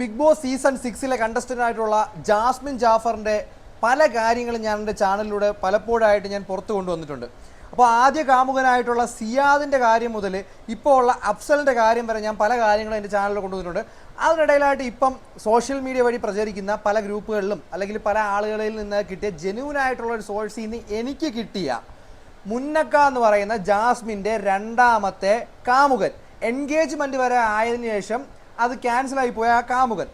Big Boss season സിക്സിലെ contestant ആയിട്ടുള്ള Jasmine ജാഫറിന്റെ പല കാര്യങ്ങളും ഞാൻ എന്റെ ചാനലിലൂടെ പലപ്പോഴായിട്ട് ഞാൻ പുറത്തു കൊണ്ടുവന്നിട്ടുണ്ട്. അപ്പോൾ ആദ്യ കാമുകനായിട്ടുള്ള സിയാദിന്റെ കാര്യം മുതൽ ഇപ്പോൾ ഉള്ള അഫ്സലിന്റെ കാര്യം വരെ ഞാൻ പല കാര്യങ്ങളും എന്റെ ചാനലിൽ കൊണ്ടുവന്നിട്ടുണ്ട്. അതിനിടയിലായിട്ട് ഇപ്പം സോഷ്യൽ മീഡിയ വഴി പ്രചരിക്കുന്ന പല ഗ്രൂപ്പുകളിലും അല്ലെങ്കിൽ പല ആളുകളിൽ നിന്ന് കിട്ടിയ ജെനുവൻ ആയിട്ടുള്ള ഒരു സോഴ്സിൽ നിന്ന് എനിക്ക് കിട്ടിയ മുന്നക്ക എന്ന് പറയുന്ന ജാസ്മിന്റെ രണ്ടാമത്തെ കാമുകൻ. എൻഗേജ്മെന്റ് വരെ ആയതിനു ശേഷം അത് ക്യാൻസൽ ആയി പോയ ആ കാമുകൻ.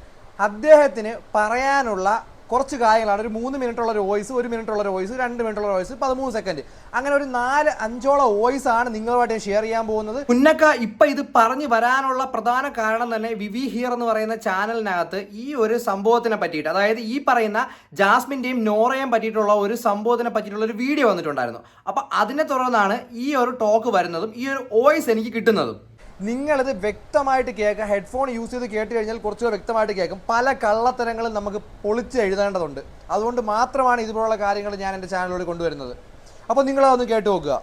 അദ്ദേഹത്തിന് പറയാനുള്ള കുറച്ച് കാര്യങ്ങളാണ്. ഒരു മൂന്ന് മിനിറ്റ് ഉള്ള ഒരു വോയിസ് ഒരു മിനിറ്റ് ഉള്ള ഒരു വോയിസ് രണ്ട് മിനിറ്റ് ഉള്ള വോയിസ് പതിമൂന്ന് സെക്കൻഡ് അങ്ങനെ ഒരു നാല് അഞ്ചോളം വോയിസ് ആണ് നിങ്ങളുമായിട്ട് ഷെയർ ചെയ്യാൻ പോകുന്നത്. മുന്നക്ക ഇപ്പൊ ഇത് പറഞ്ഞു വരാനുള്ള പ്രധാന കാരണം തന്നെ വിവി ഹിയർ എന്ന് പറയുന്ന ചാനലിനകത്ത് ഈ ഒരു സംഭവത്തിനെ പറ്റിയിട്ട് അതായത് ഈ പറയുന്ന ജാസ്മിന്റെയും നോറയും പറ്റിയിട്ടുള്ള ഒരു സംഭവത്തിനെ പറ്റിയിട്ടുള്ള ഒരു വീഡിയോ വന്നിട്ടുണ്ടായിരുന്നു. അപ്പൊ അതിനെ തുടർന്നാണ് ഈ ഒരു ടോക്ക് വരുന്നതും ഈ ഒരു വോയിസ് എനിക്ക് കിട്ടുന്നതും. നിങ്ങളിത് വ്യക്തമായിട്ട് കേൾക്കുക ഹെഡ്ഫോൺ യൂസ് ചെയ്ത് കേട്ട് കഴിഞ്ഞാൽ കുറച്ചുകൂടെ വ്യക്തമായിട്ട് കേൾക്കും. പല കള്ളത്തരങ്ങളും നമുക്ക് പൊളിച്ച് എഴുതേണ്ടതുണ്ട്. അതുകൊണ്ട് മാത്രമാണ് ഇതുപോലുള്ള കാര്യങ്ങൾ ഞാൻ എന്റെ ചാനലിലൂടെ കൊണ്ടുവരുന്നത്. അപ്പോൾ നിങ്ങളതൊന്ന് കേട്ട് നോക്കുക.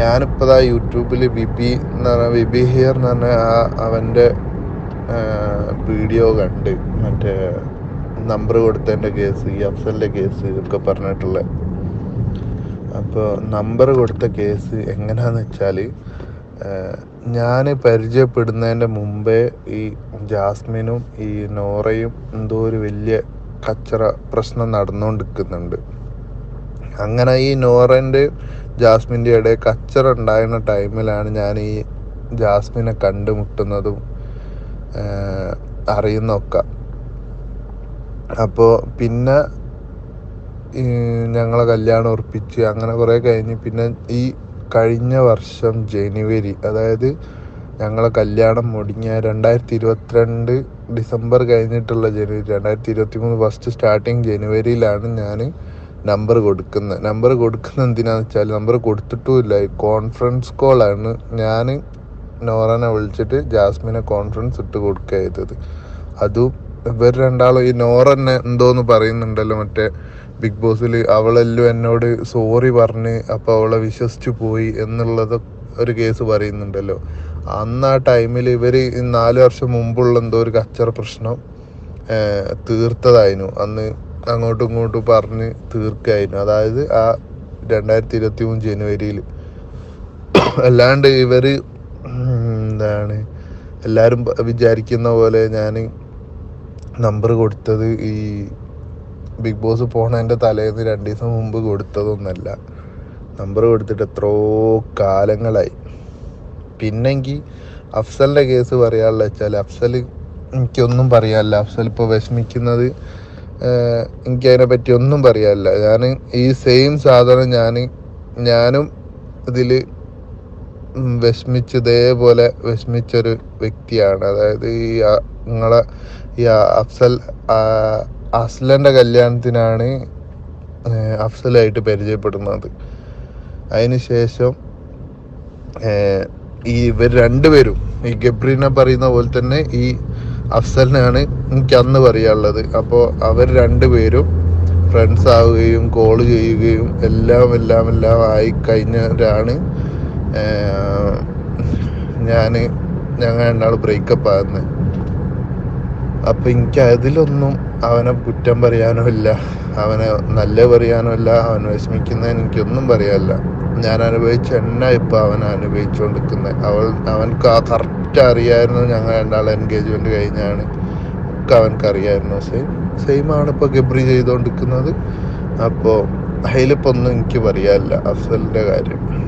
ഞാനിപ്പോൾ ആ യൂട്യൂബിൽ ബിബി എന്ന് പറഞ്ഞ ബിബി ഹിയർ എന്ന് പറഞ്ഞ അവന്റെ വീഡിയോ കണ്ട് മറ്റേ നമ്പർ കൊടുത്തതിന്റെ കേസ് ഈ അഫ്സലിന്റെ കേസ് ഒക്കെ പറഞ്ഞിട്ടുള്ളത്. അപ്പോൾ നമ്പർ കൊടുത്ത കേസ് എങ്ങനെയാന്ന് വെച്ചാൽ ഞാൻ പരിചയപ്പെടുന്നതിന്റെ മുമ്പേ ഈ ജാസ്മിനും ഈ നോറയും എന്തോ ഒരു വലിയ കച്ചറ പ്രശ്നം നടന്നുകൊണ്ടിരിക്കുന്നുണ്ട് അങ്ങനെ ഈ നോറന്റെ ജാസ്മിന്റെ ഇടയിൽ കച്ചറ ഉണ്ടായിരുന്ന ടൈമിലാണ് ഞാൻ ഈ ജാസ്മിനെ കണ്ടുമുട്ടുന്നതും അറിയുന്നൊക്കെ അപ്പോൾ പിന്നെ ഞങ്ങളെ കല്യാണം ഉറപ്പിച്ച് അങ്ങനെ കുറേ കഴിഞ്ഞ് പിന്നെ ഈ കഴിഞ്ഞ വർഷം ജനുവരി അതായത് ഞങ്ങളെ കല്യാണം മുടങ്ങിയ രണ്ടായിരത്തി ഇരുപത്തിരണ്ട് ഡിസംബർ കഴിഞ്ഞിട്ടുള്ള ജനുവരി രണ്ടായിരത്തി ഇരുപത്തി മൂന്ന് ഫസ്റ്റ് സ്റ്റാർട്ടിങ് ജനുവരിയിലാണ് ഞാൻ നമ്പർ കൊടുക്കുന്നത്. നമ്പർ കൊടുക്കുന്നത് എന്തിനാന്ന് വെച്ചാൽ നമ്പർ കൊടുത്തിട്ടുമില്ല. കോൺഫറൻസ് കോളാണ് ഞാൻ നോറനെ വിളിച്ചിട്ട് ജാസ്മിനെ കോൺഫറൻസ് ഇട്ട് കൊടുക്കുക ചെയ്തത്. അതും ഇവർ രണ്ടാളും ഈ നോറന്നെ എന്തോന്ന് പറയുന്നുണ്ടല്ലോ മറ്റേ ബിഗ് ബോസിൽ അവളെല്ലാം എന്നോട് സോറി പറഞ്ഞ് അപ്പോൾ അവളെ വിശ്വസിച്ചു പോയി എന്നുള്ളത് ഒരു കേസ് പറയുന്നുണ്ടല്ലോ. അന്ന് ആ ടൈമിൽ ഇവർ നാല് വർഷം മുമ്പുള്ള എന്തോ ഒരു കച്ചറ പ്രശ്നം തീർത്തതായിരുന്നു. അന്ന് അങ്ങോട്ടും ഇങ്ങോട്ടും പറഞ്ഞ് തീർക്കായിരുന്നു. അതായത് ആ രണ്ടായിരത്തി ഇരുപത്തി മൂന്ന് ജനുവരിയിൽ അല്ലാണ്ട് ഇവർ എന്താണ് എല്ലാവരും വിചാരിക്കുന്ന പോലെ ഞാൻ നമ്പർ കൊടുത്തത് ഈ ബിഗ് ബോസ് പോണതിന്റെ തലേന്ന് രണ്ട് ദിവസം മുമ്പ് കൊടുത്തതൊന്നല്ല. നമ്പർ കൊടുത്തിട്ട് എത്രയോ കാലങ്ങളായി. പിന്നെങ്കിൽ അഫ്സലിന്റെ കേസ് പറയാനുള്ള വെച്ചാൽ അഫ്സൽ എനിക്കൊന്നും പറയാനില്ല. അഫ്സൽ ഇപ്പോൾ വിഷമിക്കുന്നത് എനിക്കതിനെ പറ്റി ഒന്നും പറയാനില്ല. ഞാൻ ഈ സെയിം സാധനം ഞാൻ ഞാനും ഇതിൽ വിഷമിച്ച് ഇതേപോലെ വിഷമിച്ചൊരു വ്യക്തിയാണ്. അതായത് ഈ നിങ്ങളെ ഈ അഫ്സൽ ആ, അസ്ലന്റെ കല്യാണത്തിനാണ് അഫ്സലായിട്ട് പരിചയപ്പെടുന്നത്. അതിനുശേഷം ഈ ഇവർ രണ്ടുപേരും ഈ ഗബ്രീനെ പറയുന്ന പോലെ തന്നെ ഈ അഫ്സലിനാണ് എനിക്ക് അന്ന് പറയാനുള്ളത്. അപ്പോൾ അവർ രണ്ടുപേരും ഫ്രണ്ട്സ് ആവുകയും കോൾ ചെയ്യുകയും എല്ലാം എല്ലാം എല്ലാം ആയി കഴിഞ്ഞവരാണ്. ഞാൻ ഞങ്ങൾ രണ്ടാൾ ബ്രേക്കപ്പ് ആകുന്നത് അപ്പൊ എനിക്ക് അതിലൊന്നും അവനെ കുറ്റം പറയാനോ ഇല്ല. അവനെ നല്ല പറയാനോ ഇല്ല. അവൻ വിഷമിക്കുന്നത് എനിക്കൊന്നും പറയാനില്ല. ഞാൻ അനുഭവിച്ച എണ്ണ ഇപ്പൊ അവൻ അനുഭവിച്ചുകൊണ്ടിരിക്കുന്നത് അവൾ അവൻക്ക് ആ കറക്റ്റ് അറിയായിരുന്നു ഞങ്ങൾ രണ്ടാൾ എൻഗേജ്മെന്റ് കഴിഞ്ഞാണ്. ഒക്കെ അവൻക്ക് അറിയായിരുന്നു സെയിം സെയിം ആണ് ഇപ്പൊ ഗബ്രി ചെയ്തുകൊണ്ടിരിക്കുന്നത്. അപ്പോൾ അതിലിപ്പോൾ ഒന്നും എനിക്ക് പറയാനില്ല. അഫ്സലിന്റെ കാര്യം.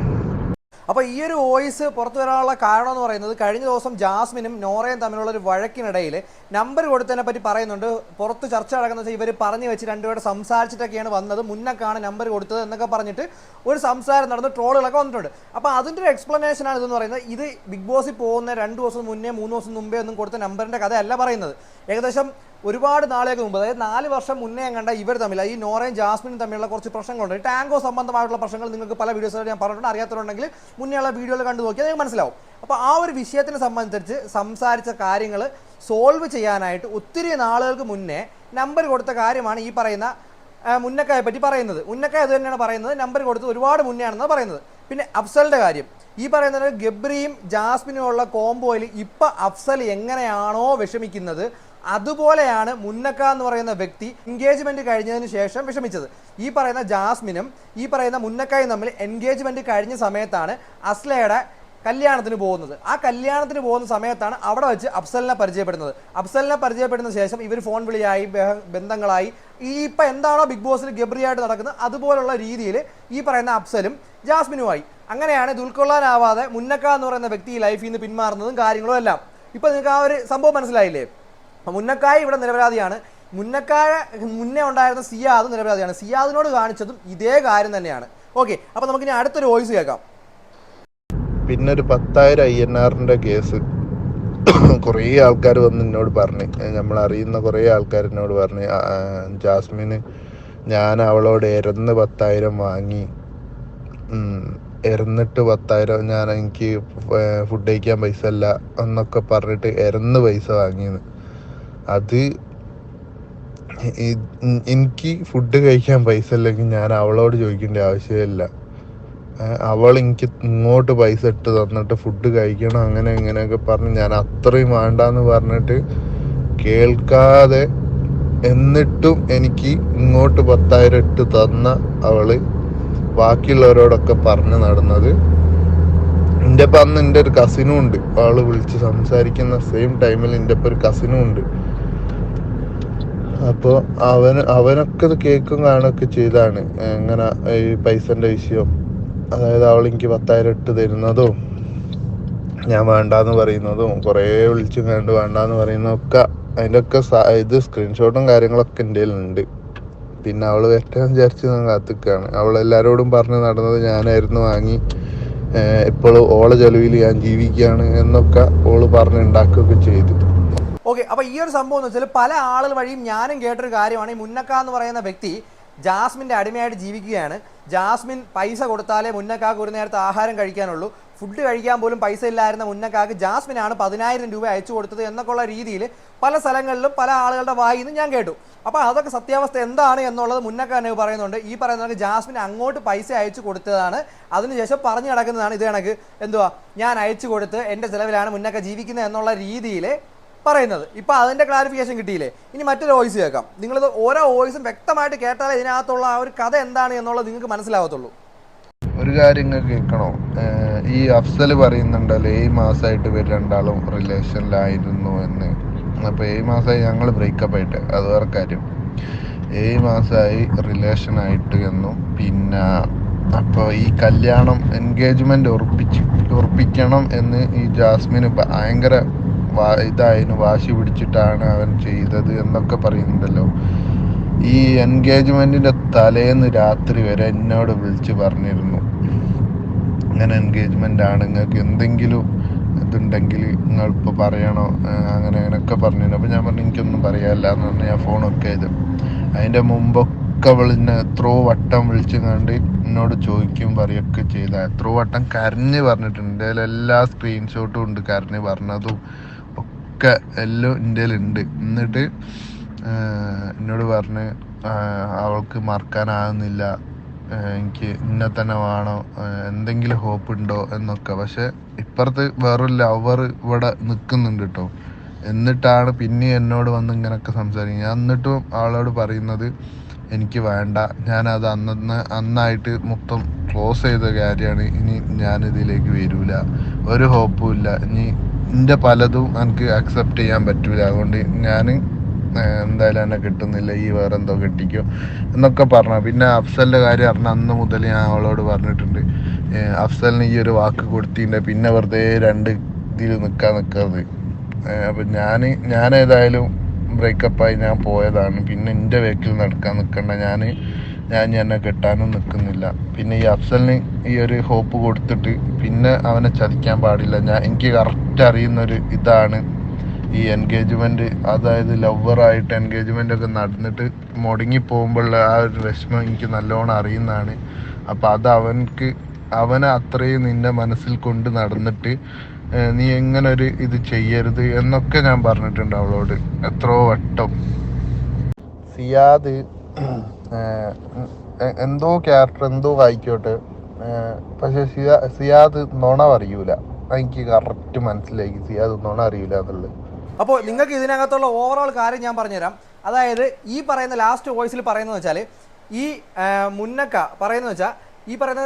അപ്പോൾ ഈ ഒരു വോയിസ് പുറത്തു വരാനുള്ള കാരണം എന്ന് പറയുന്നത് കഴിഞ്ഞ ദിവസം ജാസ്മിനും നോറയും തമ്മിലുള്ള ഒരു വഴക്കിനിടയിൽ നമ്പർ കൊടുത്തതിനെ പറ്റി പറയുന്നുണ്ട്. പുറത്ത് ചർച്ച നടക്കുന്ന ഇവർ പറഞ്ഞു വെച്ച് രണ്ടുപേരും സംസാരിച്ചിട്ടൊക്കെയാണ് വന്നത്. മുന്നക്കാണ് നമ്പർ കൊടുത്തത് എന്നൊക്കെ പറഞ്ഞിട്ട് ഒരു സംസാരം നടന്ന്. ട്രോളുകളൊക്കെ വന്നിട്ടുണ്ട്. അപ്പോൾ അതിന്റെ ഒരു എക്സ്പ്ലനേഷൻ ആണ് ഇതെന്ന് പറയുന്നത്. ഇത് ബിഗ് ബോസിൽ പോകുന്ന രണ്ടു ദിവസം മുന്നേ മൂന്ന് ദിവസം മുമ്പേ ഒന്നും കൊടുത്ത നമ്പറിന്റെ കഥയല്ല പറയുന്നത്. ഏകദേശം ഒരുപാട് നാളേക്ക് മുമ്പ് അതായത് നാല് വർഷം മുന്നേ കണ്ട ഇവർ തമ്മിൽ ഈ നോറയും ജാസ്മിനും തമ്മിലുള്ള കുറച്ച് പ്രശ്നങ്ങളുണ്ട്. ടാങ്കോ സംബന്ധമായിട്ടുള്ള പ്രശ്നങ്ങൾ നിങ്ങൾക്ക് പല വീഡിയോസിൽ ഞാൻ പറഞ്ഞിട്ടുണ്ട് അറിയാത്തവരുണ്ടെങ്കിൽ മുന്നേയുള്ള വീഡിയോയിൽ കണ്ടു നോക്കിയാൽ നിങ്ങൾക്ക് മനസ്സിലാവും. അപ്പോൾ ആ ഒരു വിഷയത്തിനെ സംബന്ധിച്ച് സംസാരിച്ച കാര്യങ്ങൾ സോൾവ് ചെയ്യാനായിട്ട് ഒത്തിരി നാളുകൾക്ക് മുന്നേ നമ്പർ കൊടുത്ത കാര്യമാണ് ഈ പറയുന്ന മുന്നക്കായെ പറ്റി പറയുന്നത്. മുന്നക്കായ അത് തന്നെയാണ് പറയുന്നത്. നമ്പർ കൊടുത്ത് ഒരുപാട് മുന്നേ ആണെന്നാണ് പറയുന്നത്. പിന്നെ അഫ്സലിന്റെ കാര്യം. ഈ പറയുന്നത് ഗബ്രിയും ജാസ്മിനും ഉള്ള കോംബോയിൽ ഇപ്പൊ അഫ്സൽ എങ്ങനെയാണോ വിഷമിക്കുന്നത് അതുപോലെയാണ് മുന്നക്ക എന്ന് പറയുന്ന വ്യക്തി എൻഗേജ്മെന്റ് കഴിഞ്ഞതിന് ശേഷം വിഷമിച്ചത്. ഈ പറയുന്ന ജാസ്മിനും ഈ പറയുന്ന മുന്നക്കായും തമ്മിൽ എൻഗേജ്മെന്റ് കഴിഞ്ഞ സമയത്താണ് അസ്ലയുടെ കല്യാണത്തിന് പോകുന്നത്. ആ കല്യാണത്തിന് പോകുന്ന സമയത്താണ് അവിടെ വെച്ച് അഫ്സലിനെ പരിചയപ്പെടുന്നത്. അഫ്സലിനെ പരിചയപ്പെടുന്ന ശേഷം ഇവർ ഫോൺ വിളിയായി ബന്ധങ്ങളായി. ഈ ഇപ്പം എന്താണോ ബിഗ് ബോസിൽ ഗബ്രിയായിട്ട് നടക്കുന്നത് അതുപോലുള്ള രീതിയിൽ ഈ പറയുന്ന അഫ്സലും ജാസ്മിനുമായി. അങ്ങനെയാണ് ഇത് മുന്നക്ക എന്ന് പറയുന്ന വ്യക്തി ലൈഫിൽ നിന്ന് പിന്മാറുന്നതും കാര്യങ്ങളും എല്ലാം. ഇപ്പം നിങ്ങൾക്ക് ആ ഒരു സംഭവം മനസ്സിലായില്ലേ? അപ്പൊ മുന്നക്കായ ഇവിടെ നിരപരാധിയാണ്. മുന്നക്കായ മുന്നേ ഉണ്ടായിരുന്ന സിയാദ് നിരപരാധിയാണ്. സിയാദിനോട് കാണിച്ചതും ഇതേ കാര്യം തന്നെയാണ്. ഓക്കെ അപ്പൊ നമുക്ക് ഇനി അടുത്തൊരു വോയിസ് കേൾക്കാം. പിന്നെ ഒരു പത്തായിരം ഐ എൻ ആറിന്റെ കേസ് കുറേ ആൾക്കാർ വന്ന് എന്നോട് പറഞ്ഞു. നമ്മൾ അറിയുന്ന കുറേ ആൾക്കാർ എന്നോട് പറഞ്ഞു. ജാസ്മിന് ഞാൻ അവളോട് എരന്ന് പത്തായിരം വാങ്ങി. ഇരന്നിട്ട് പത്തായിരം ഞാൻ എനിക്ക് ഫുഡ് കഴിക്കാൻ പൈസ അല്ല എന്നൊക്കെ പറഞ്ഞിട്ട് എരന്ന് പൈസ വാങ്ങിയെന്ന്. അത് എനിക്ക് ഫുഡ് കഴിക്കാൻ പൈസ ഇല്ലെങ്കിൽ ഞാൻ അവളോട് ചോദിക്കേണ്ട ആവശ്യമില്ല. അവൾ എനിക്ക് ഇങ്ങോട്ട് പൈസ ഇട്ട് തന്നിട്ട് ഫുഡ് കഴിക്കണം അങ്ങനെ ഇങ്ങനെയൊക്കെ പറഞ്ഞ് ഞാൻ അത്രയും വേണ്ടാന്ന് പറഞ്ഞിട്ട് കേൾക്കാതെ എന്നിട്ടും എനിക്ക് ഇങ്ങോട്ട് പത്തായിരം ഇട്ട് തന്ന അവൾ ബാക്കിയുള്ളവരോടൊക്കെ പറഞ്ഞു നടന്നത്. എന്റെ അപ്പം അന്ന് എന്റെ ഒരു കസിനും ഉണ്ട്. അവൾ വിളിച്ച് സംസാരിക്കുന്ന സെയിം ടൈമിൽ എന്റെ ഒപ്പം ഒരു കസിനും ഉണ്ട്. അപ്പോൾ അവന് അവനൊക്കെ ഇത് കേൾക്കും കാണുകയൊക്കെ ചെയ്താണ്. എങ്ങനെ ഈ പൈസന്റെ വിഷയം അതായത് അവൾ എനിക്ക് പത്തായിരം ഇട്ട് തരുന്നതും ഞാൻ വേണ്ടാന്ന് പറയുന്നതും കുറേ വിളിച്ചും കണ്ട് വേണ്ടാന്ന് പറയുന്നതൊക്കെ അതിന്റെ ഒക്കെ ഇത് സ്ക്രീൻഷോട്ടും കാര്യങ്ങളൊക്കെ എന്റെ ഉണ്ട് പിന്നെ അവൾ വരട്ടെ വിചാരിച്ച് ഞാൻ കാത്തിക്കാണ്. അവൾ എല്ലാരോടും പറഞ്ഞ് നടന്നത് ഞാനായിരുന്നു വാങ്ങി. ഇപ്പോൾ ഓളെ ചെലവിൽ ഞാൻ ജീവിക്കുകയാണ് എന്നൊക്കെ ഓൾ പറഞ്ഞ് ഉണ്ടാക്കുകയൊക്കെ ചെയ്തു. ഓക്കെ അപ്പൊ ഈ ഒരു സംഭവം എന്ന് വെച്ചാൽ പല ആളുകൾ വഴിയും ഞാനും കേട്ടൊരു കാര്യമാണ്. ഈ മുന്നക്ക എന്ന് പറയുന്ന വ്യക്തി ജാസ്മിന്റെ അടിമയായിട്ട് ജീവിക്കുകയാണ്. ജാസ്മിൻ പൈസ കൊടുത്താലേ മുന്നക്കാക്ക് ഒരു നേരത്തെ ആഹാരം കഴിക്കാനുള്ളൂ. ഫുഡ് കഴിക്കാൻ പോലും പൈസ ഇല്ലായിരുന്ന മുന്നക്കാക്ക് ജാസ്മിനാണ് പതിനായിരം രൂപ അയച്ചു കൊടുത്തത് എന്നൊക്കെയുള്ള രീതിയിൽ പല സ്ഥലങ്ങളിലും പല ആളുകളുടെ വായിൽ നിന്ന് ഞാൻ കേട്ടു. അപ്പോൾ അതൊക്കെ സത്യാവസ്ഥ എന്താണ് എന്നുള്ളത് മുന്നക്ക എന്നെ പറയുന്നുണ്ട്. ഈ പറയുന്നത് ജാസ്മിൻ അങ്ങോട്ട് പൈസ അയച്ചു കൊടുത്തതാണ്. അതിനുശേഷം പറഞ്ഞു കിടക്കുന്നതാണ് ഇത് കണക്ക്. എന്തുവാ? ഞാൻ അയച്ചു കൊടുത്ത് എന്റെ ചിലവിലാണ് മുന്നക്ക ജീവിക്കുന്നത് എന്നുള്ള രീതിയിൽ പറയുന്നത്. ഇപ്പൊ അതിന്റെ ക്ലാരിഫിക്കേഷൻ കിട്ടിയില്ലേ? ഇനി മറ്റൊരു വോയിസ് കേൾക്കാം. നിങ്ങളിത് ഓരോ വോയിസും വ്യക്തമായിട്ട് കേട്ടാലേ ഇതിനകത്തുള്ള ആ ഒരു കഥ എന്താണ് എന്നുള്ളത് നിങ്ങൾക്ക് മനസ്സിലാവത്തുള്ളൂ. ഒരു കാര്യം കേൾക്കണോ? ഈ അഫ്സൽ പറയുന്നുണ്ടല്ലോ ഏഴ് മാസമായിട്ട് ഇവർ രണ്ടാളും റിലേഷനിലായിരുന്നു എന്ന്. അപ്പോൾ ഏഴ് മാസമായി ഞങ്ങൾ ബ്രേക്കപ്പ് ആയിട്ട്. അത് വേറെ കാര്യം. ഏഴ് മാസമായി റിലേഷൻ ആയിട്ട് എന്നും. പിന്നെ അപ്പോൾ ഈ കല്യാണം എൻഗേജ്മെന്റ് ഉറപ്പിച്ച് ഉറപ്പിക്കണം എന്ന് ഈ ജാസ്മിന് ഭയങ്കര വാ ഇതായിരുന്നു വാശി പിടിച്ചിട്ടാണ് അവൻ ചെയ്തത് എന്നൊക്കെ പറയുന്നുണ്ടല്ലോ. ഈ എൻഗേജ്മെന്റിന്റെ തലേന്ന് രാത്രി വരെ എന്നോട് വിളിച്ച് പറഞ്ഞിരുന്നു. ഇങ്ങനെ എൻഗേജ്മെന്റ് ആണ് നിങ്ങൾക്ക് എന്തെങ്കിലും ഇതുണ്ടെങ്കിൽ നിങ്ങൾ ഇപ്പോൾ പറയണോ അങ്ങനെ അങ്ങനെയൊക്കെ പറഞ്ഞിരുന്നു. അപ്പോൾ ഞാൻ പറഞ്ഞു എനിക്കൊന്നും പറയാല്ല എന്ന് പറഞ്ഞു ഞാൻ ഫോണൊക്കെ ചെയ്തു. അതിന്റെ മുമ്പൊക്കെ എന്നെ എത്രയോ വട്ടം വിളിച്ച് കണ്ട് എന്നോട് ചോദിക്കും പറയൊക്കെ ചെയ്ത. എത്രയോ വട്ടം കരഞ്ഞ് പറഞ്ഞിട്ടുണ്ട്. എല്ലാ സ്ക്രീൻഷോട്ടും ഉണ്ട് കരഞ്ഞ് പറഞ്ഞതും. ഒക്കെ എല്ലാം എന്റെ ഉണ്ട് എന്നിട്ട് എന്നോട് പറഞ്ഞ് അവൾക്ക് മറക്കാനാകുന്നില്ല. എനിക്ക് ഇന്നെ തന്നെ വേണോ? എന്തെങ്കിലും ഹോപ്പ് ഉണ്ടോ എന്നൊക്കെ. പക്ഷെ ഇപ്പുറത്ത് വേറൊരു ലവർ ഇവിടെ നിൽക്കുന്നുണ്ട് കേട്ടോ എന്നിട്ടാണ് പിന്നെ എന്നോട് വന്ന് ഇങ്ങനെയൊക്കെ സംസാരിക്കുന്നത്. ഞാൻ എന്നിട്ടും ആളോട് പറയുന്നത് എനിക്ക് വേണ്ട. ഞാനത് അന്നന്ന് അന്നായിട്ട് മൊത്തം ക്ലോസ് ചെയ്ത കാര്യമാണ്. ഇനി ഞാൻ ഇതിലേക്ക് വരൂല. ഒരു ഹോപ്പും ഇല്ല. ഇനി എന്റെ പലതും എനിക്ക് അക്സെപ്റ്റ് ചെയ്യാൻ പറ്റൂല. അതുകൊണ്ട് ഞാൻ എന്തായാലും എന്നെ കിട്ടുന്നില്ല. ഈ വേറെ എന്തോ കെട്ടിക്കോ എന്നൊക്കെ പറഞ്ഞു. പിന്നെ അഫ്സലിന്റെ കാര്യം പറഞ്ഞ അന്ന് മുതൽ ഞാൻ അവളോട് പറഞ്ഞിട്ടുണ്ട്. അഫ്സലിന് ഈ ഒരു വാക്ക് കൊടുത്തിട്ടുണ്ട്. പിന്നെ വെറുതെ രണ്ട് ഇതിൽ നിൽക്കാൻ നിൽക്കരുത്. അപ്പം ഞാൻ ഞാൻ ഏതായാലും ബ്രേക്കപ്പായി ഞാൻ പോയതാണ്. പിന്നെ എന്റെ വേക്കിൽ നടക്കാൻ നിൽക്കണ്ട. ഞാൻ ഞാൻ എന്നെ കെട്ടാനും നിൽക്കുന്നില്ല പിന്നെ ഈ അഫ്സലിന് ഈ ഒരു ഹോപ്പ് കൊടുത്തിട്ട് പിന്നെ അവനെ ചതിക്കാൻ പാടില്ല. ഞാൻ എനിക്ക് കറക്റ്റ് അറിയുന്നൊരു ഇതാണ് ഈ എൻഗേജ്മെന്റ് അതായത് ലവറായിട്ട് എൻഗേജ്മെന്റ് ഒക്കെ നടന്നിട്ട് മുടങ്ങി പോകുമ്പോഴുള്ള ആ ഒരു വിഷമം എനിക്ക് നല്ലോണം അറിയുന്നതാണ്. അപ്പോൾ അത് അവനക്ക് അവനെ അത്രയും നിന്റെ മനസ്സിൽ കൊണ്ട് നടന്നിട്ട് നീ എങ്ങനെ ഒരു ഇത് ചെയ്യരുത് എന്നൊക്കെ ഞാൻ പറഞ്ഞിട്ടുണ്ട് അവളോട്. എത്രയോ വട്ടം. സിയാദ് എന്തോ ക്യാരക്ടർ എന്തോ ആയിക്കോട്ടെ പക്ഷെ സിയാ സിയാദ് നുണ അറിയൂല എനിക്ക് കറക്റ്റ് മനസ്സിലായി സിയാദ് നുണ അറിയൂല എന്നുള്ളത്. അപ്പോൾ നിങ്ങൾക്ക് ഇതിനകത്തുള്ള ഓവറോൾ കാര്യം ഞാൻ പറഞ്ഞുതരാം. അതായത് ഈ പറയുന്ന ലാസ്റ്റ് വോയിസിൽ പറയുന്നത് വെച്ചാൽ ഈ മുന്നക്ക പറയുന്നത് വെച്ചാൽ ഈ പറയുന്ന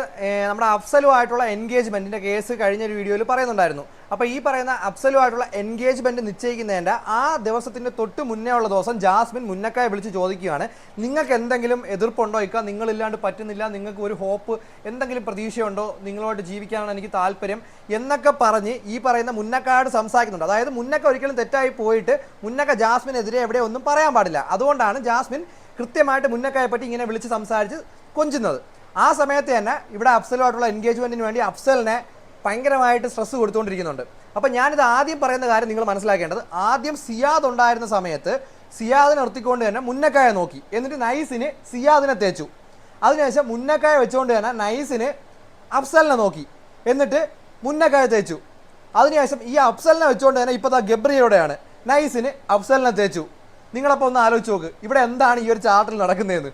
നമ്മുടെ അഫ്സലുമായിട്ടുള്ള എൻഗേജ്മെന്റിന്റെ കേസ് കഴിഞ്ഞ ഒരു വീഡിയോയിൽ പറയുന്നുണ്ടായിരുന്നു. അപ്പോൾ ഈ പറയുന്ന അഫ്സലുമായിട്ടുള്ള എൻഗേജ്മെന്റ് നിശ്ചയിക്കുന്നതിന്റെ ആ ദിവസത്തിന്റെ തൊട്ട് മുന്നേ ഉള്ള ദിവസം ജാസ്മിൻ മുന്നക്കായ വിളിച്ച് ചോദിക്കുകയാണ്. നിങ്ങൾക്ക് എന്തെങ്കിലും എതിർപ്പുണ്ടോ ഇക്ക? നിങ്ങളില്ലാണ്ട് പറ്റുന്നില്ല. നിങ്ങൾക്ക് ഒരു ഹോപ്പ് എന്തെങ്കിലും പ്രതീക്ഷയുണ്ടോ? നിങ്ങളോട് ജീവിക്കാനാണ് എനിക്ക് താല്പര്യം എന്നൊക്കെ പറഞ്ഞ് ഈ പറയുന്ന മുന്നക്കായോട് സംസാരിക്കുന്നുണ്ട്. അതായത് മുന്നക്ക ഒരിക്കലും തെറ്റായി പോയിട്ട് മുന്നക്ക ജാസ്മിനെതിരെ എവിടെ ഒന്നും പറയാൻ പാടില്ല. അതുകൊണ്ടാണ് ജാസ്മിൻ കൃത്യമായിട്ട് മുന്നക്കായെ പറ്റി ഇങ്ങനെ വിളിച്ച് സംസാരിച്ച് കൊഞ്ചുന്നത്. ആ സമയത്ത് തന്നെ ഇവിടെ അഫ്സലുമായിട്ടുള്ള എൻഗേജ്മെന്റിന് വേണ്ടി അഫ്സലിനെ ഭയങ്കരമായിട്ട് സ്ട്രെസ് കൊടുത്തുകൊണ്ടിരിക്കുന്നുണ്ട്. അപ്പൊ ഞാനിത് ആദ്യം പറയുന്ന കാര്യം നിങ്ങൾ മനസ്സിലാക്കേണ്ടത്. ആദ്യം സിയാദ് ഉണ്ടായിരുന്ന സമയത്ത് സിയാദിനെ നിർത്തിക്കൊണ്ട് തന്നെ മുന്നക്കായ നോക്കി. എന്നിട്ട് നൈസിന് സിയാദിനെ തേച്ചു. അതിനുശേഷം മുന്നക്കായ വെച്ചുകൊണ്ട് തന്നെ നൈസിന് അഫ്സലിനെ നോക്കി. എന്നിട്ട് മുന്നക്കായ തേച്ചു. അതിനുശേഷം ഈ അഫ്സലിനെ വെച്ചുകൊണ്ട് തന്നെ ഇപ്പോൾ ഗബ്രിയോടെയാണ് നൈസിന് അഫ്സലിനെ തേച്ചു. നിങ്ങളപ്പോൾ ഒന്ന് ആലോചിച്ച് നോക്ക്. ഇവിടെ എന്താണ് ഈ ഒരു ചാർട്ടിൽ നടക്കുന്നതെന്ന്.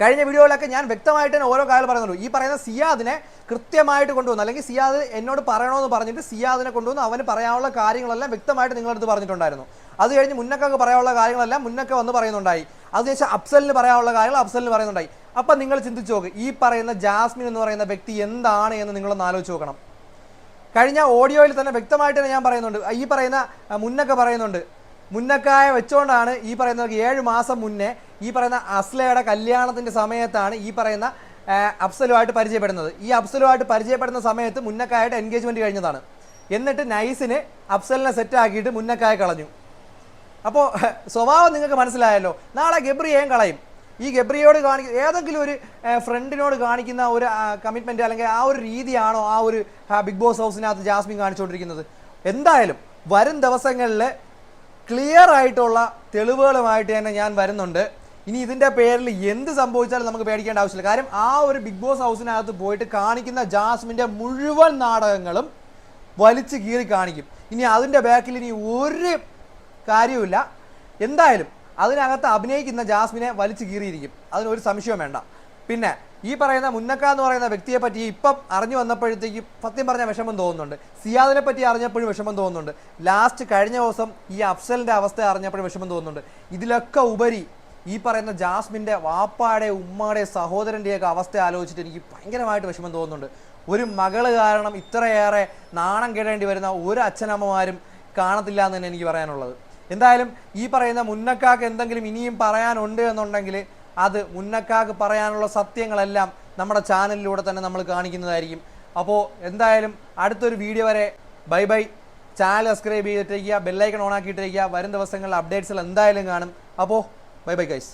കഴിഞ്ഞ വീഡിയോയിലൊക്കെ ഞാൻ വ്യക്തമായിട്ട് തന്നെ ഓരോ കാര്യം പറയുന്നുള്ളൂ ഈ പറയുന്ന സിയാദിനെ കൃത്യമായിട്ട് കൊണ്ടുവന്നു അല്ലെങ്കിൽ സിയാദ് എന്നോട് പറയണമെന്ന് പറഞ്ഞിട്ട് സിയാദിനെ കൊണ്ടുവന്ന് അവന് പറയാനുള്ള കാര്യങ്ങളെല്ലാം വ്യക്തമായിട്ട് നിങ്ങളടുത്ത് പറഞ്ഞിട്ടുണ്ടായിരുന്നു. അത് കഴിഞ്ഞ് മുന്നക്കൊക്കെ പറയാനുള്ള കാര്യങ്ങളെല്ലാം മുന്നൊക്കെ വന്ന് പറയുന്നുണ്ടായി. അതിനുശേഷം അഫ്സലിന് പറയാനുള്ള കാര്യങ്ങൾ അഫ്സലിന് പറയുന്നുണ്ടായി. അപ്പം നിങ്ങൾ ചിന്തിച്ചു നോക്ക് ഈ പറയുന്ന ജാസ്മിൻ എന്ന് പറയുന്ന വ്യക്തി എന്താണ് എന്ന് നിങ്ങളൊന്ന് ആലോചിച്ച് നോക്കണം. കഴിഞ്ഞ ഓഡിയോയിൽ തന്നെ വ്യക്തമായിട്ട് തന്നെ ഞാൻ പറയുന്നുണ്ട്. ഈ പറയുന്ന മുന്നൊക്കെ പറയുന്നുണ്ട്. മുന്നക്കായ വെച്ചുകൊണ്ടാണ് ഈ പറയുന്ന ഏഴ് മാസം മുന്നേ ഈ പറയുന്ന അസ്ലയുടെ കല്യാണത്തിന്റെ സമയത്താണ് ഈ പറയുന്ന അഫ്സലുമായിട്ട് പരിചയപ്പെടുന്നത്. ഈ അഫ്സലുമായിട്ട് പരിചയപ്പെടുന്ന സമയത്ത് മുന്നക്കായിട്ട് എൻഗേജ്മെന്റ് കഴിഞ്ഞതാണ്. എന്നിട്ട് നൈസിന് അഫ്സലിനെ സെറ്റ് ആക്കിയിട്ട് മുന്നക്കായ കളഞ്ഞു. അപ്പോൾ സ്വഭാവം നിങ്ങൾക്ക് മനസ്സിലായല്ലോ. നാളെ ഗബ്രിയേയും കളയും. ഈ ഗബ്രിയോട് കാണിക്കുന്ന ഏതെങ്കിലും ഒരു ഫ്രണ്ടിനോട് കാണിക്കുന്ന ഒരു കമ്മിറ്റ്മെന്റ് അല്ലെങ്കിൽ ആ ഒരു രീതിയാണോ ആ ഒരു ബിഗ് ബോസ് ഹൗസിനകത്ത് ജാസ്മിൻ കാണിച്ചുകൊണ്ടിരിക്കുന്നത്? എന്തായാലും വരും ദിവസങ്ങളിൽ ക്ലിയർ ആയിട്ടുള്ള തെളിവുകളുമായിട്ട് തന്നെ ഞാൻ വരുന്നുണ്ട്. ഇനി ഇതിന്റെ പേരിൽ എന്ത് സംഭവിച്ചാലും നമുക്ക് പേടിക്കേണ്ട ആവശ്യമില്ല. കാര്യം ആ ഒരു ബിഗ് ബോസ് ഹൗസിനകത്ത് പോയിട്ട് കാണിക്കുന്ന ജാസ്മിന്റെ മുഴുവൻ നാടകങ്ങളും വലിച്ചു കീറി കാണിക്കും. ഇനി അതിന്റെ ബാക്കിൽ ഇനി ഒരു കാര്യവുമില്ല. എന്തായാലും അതിനകത്ത് അഭിനയിക്കുന്ന ജാസ്മിനെ വലിച്ചു കീറിയിരിക്കും. അതിനൊരു സംശയവും വേണ്ട. പിന്നെ ഈ പറയുന്ന മുന്നക്ക എന്ന് പറയുന്ന വ്യക്തിയെ പറ്റി ഇപ്പം അറിഞ്ഞു വന്നപ്പോഴത്തേക്കും സത്യം പറഞ്ഞ വിഷമം തോന്നുന്നുണ്ട്. സിയാദിനെ പറ്റി അറിഞ്ഞപ്പോഴും വിഷമം തോന്നുന്നുണ്ട്. ലാസ്റ്റ് കഴിഞ്ഞ ദിവസം ഈ അഫ്സലിന്റെ അവസ്ഥ അറിഞ്ഞപ്പോഴും വിഷമം തോന്നുന്നുണ്ട്. ഇതിലൊക്കെ ഉപരി ഈ പറയുന്ന ജാസ്മിന്റെ വാപ്പാടെ ഉമ്മാടെ സഹോദരന്റെയൊക്കെ അവസ്ഥ ആലോചിച്ചിട്ട് എനിക്ക് ഭയങ്കരമായിട്ട് വിഷമം തോന്നുന്നുണ്ട്. ഒരു മകൾ കാരണം ഇത്രയേറെ നാണം കേടേണ്ടി വരുന്ന ഒരു അച്ഛനമ്മമാരും കാണത്തില്ല എന്ന് തന്നെ എനിക്ക് പറയാനുള്ളത്. എന്തായാലും ഈ പറയുന്ന മുന്നക്കാക്ക് എന്തെങ്കിലും ഇനിയും പറയാനുണ്ട് എന്നുണ്ടെങ്കിൽ അത് മുന്നക്കാക്ക് പറയാനുള്ള സത്യങ്ങളെല്ലാം നമ്മുടെ ചാനലിലൂടെ തന്നെ നമ്മൾ കാണിക്കുന്നതായിരിക്കും. അപ്പോൾ എന്തായാലും അടുത്തൊരു വീഡിയോ വരെ ബൈ ബൈ. ചാനൽ സബ്സ്ക്രൈബ് ചെയ്തിട്ടിരിക്കുക ബെല്ലൈക്കൺ ഓൺ ആക്കിയിട്ടിരിക്കുക. വരും ദിവസങ്ങളിൽ അപ്ഡേറ്റ്സിൽ എന്തായാലും കാണും. അപ്പോൾ ബൈ ബൈ ഗൈസ്